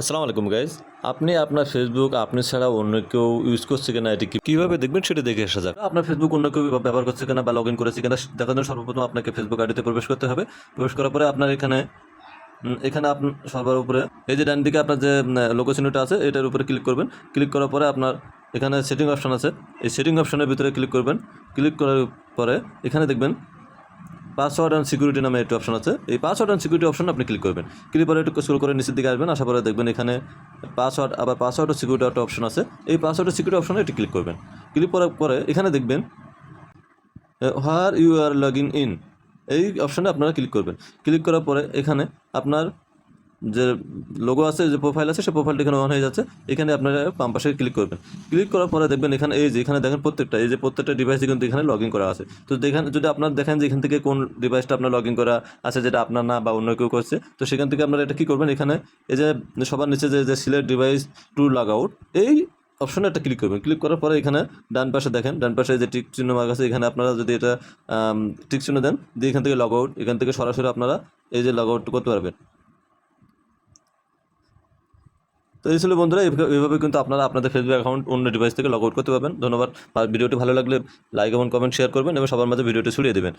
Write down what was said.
আসসালামু আলাইকুম গাইজ আপনি আপনার ফেসবুক আপনি ছাড়া অন্য কেউ ইউজ করছে কিনা এটি কীভাবে দেখবেন সেটা দেখে আসা যাক। আপনার ফেসবুক অন্য কেউ ব্যবহার করছে কিনা বা লগ ইন করেছে কিনা দেখার জন্য সর্বপ্রথম আপনাকে ফেসবুক আইডিতে প্রবেশ করতে হবে। প্রবেশ করার পরে আপনার এখানে এখানে আপনার সবার উপরে এই যে ডান দিকে আপনার যে লোকেশনটা আছে, এটার উপরে ক্লিক করবেন। ক্লিক করার পরে আপনার এখানে সেটিং অপশন আছে। এই সেটিং অপশানের ভিতরে ক্লিক করবেন। ক্লিক করার পরে এখানে দেখবেন পাসওয়ার্ড অ্যান্ড সিকিউরিটি নামে একটি অপশন আছে। এই পাসওয়ার্ড অ্যান্ড সিকিউরিটি অপশন আপনি ক্লিক করবেন। ক্লিক করে একটু স্ক্রল করে নিচের দিকে আসবেন, আসার পরে দেখবেন এখানে পাসওয়ার্ড আবার পাসওয়ার্ড ও সিকিউরিটি একটা অপশন আছে। এই পাসওয়ার্ড ও সিকিউরিটি অপশনে এটি ক্লিক করবেন। ক্লিক করার পরে এখানে দেখবেন where you are log in in এই অপশনে আপনারা ক্লিক করবেন। ক্লিক করার পরে এখানে আপনার যে লোগো আছে, যে প্রোফাইল আছে সেই প্রোফাইলটা এখানে অন হয়ে যাচ্ছে। এখানে আপনারা বাম পাশে ক্লিক করবেন। ক্লিক করার পরে দেখবেন এখানে এই যে, এখানে দেখেন প্রত্যেকটা, এই যে প্রত্যেকটা ডিভাইসে কিন্তু এখানে লগ ইন করা আছে। তো দেখেন, যদি আপনার দেখেন যে এখান থেকে কোন ডিভাইসটা আপনার লগ ইন করা আছে, যেটা আপনার না বা অন্য কেউ করছে, তো সেখান থেকে আপনারা এটা কী করবেন? এখানে এই যে, সবার নিচে যে select device to log out এই অপশনে একটা ক্লিক করবেন। ক্লিক করার পরে এখানে ডান পাশে দেখেন, ডান পাশে যে টিক চিহ্ন মার্ক আছে, এখানে আপনারা যদি এটা টিক চিহ্ন দেন, দিয়ে এখান থেকে লগ আউট এখান থেকে সরাসরি আপনারা এই যে লগ আউট করতে পারবেন। তো এই ছিল বন্ধুরা এইভাবে- কিন্তু আপনারা আপনাদের ফেসবুক অ্যাকাউন্ট অন্য ডিভাইস থেকে লগ আউট করতে পারবেন। ধন্যবাদ। ভিডিওটি ভালো লাগলে লাইক এবং কমেন্ট শেয়ার করবেন এবং সবার মাঝে ভিডিওটি ছড়িয়ে দেবেন।